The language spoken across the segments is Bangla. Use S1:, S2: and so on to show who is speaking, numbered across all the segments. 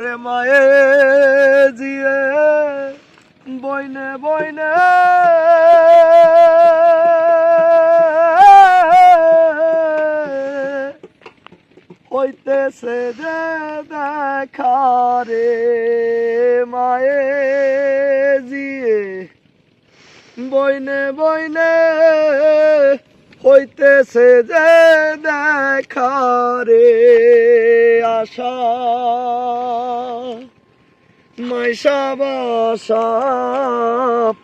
S1: রে মায়ে জিয়ে, বইনে বইনে। হইতেছে যে দেখা রে মায়ে জিয়ে, বইনে বইনে। হইতেছে যে দেখা রে আশা। মাইশা বাসা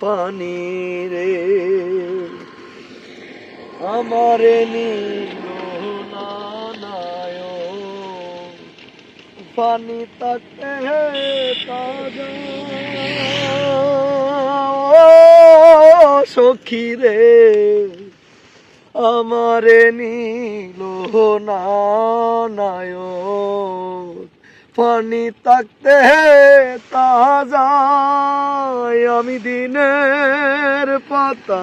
S1: পানি রে আমারে নীল পানি তাকে সখী রে আমারে নীল নানায়। পানি তাকতে তাজা আমি দিনের পাতা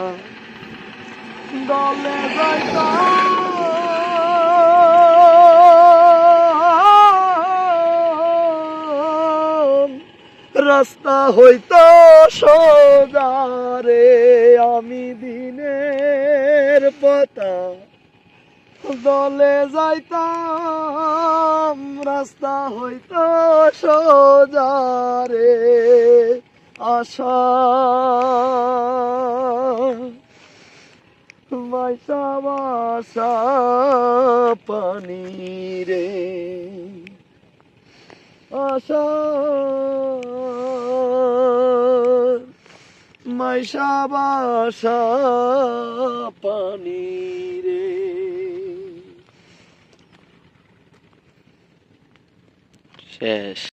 S1: দলে রাস্তা হইতো সোজারে আমি দিনের পতা দলে যাইতাম, রাস্তা হইতো সোজারে আশা। মাইসা বাসা পানি রে আশা। মাইসা বাসা পানি রে।
S2: Yes.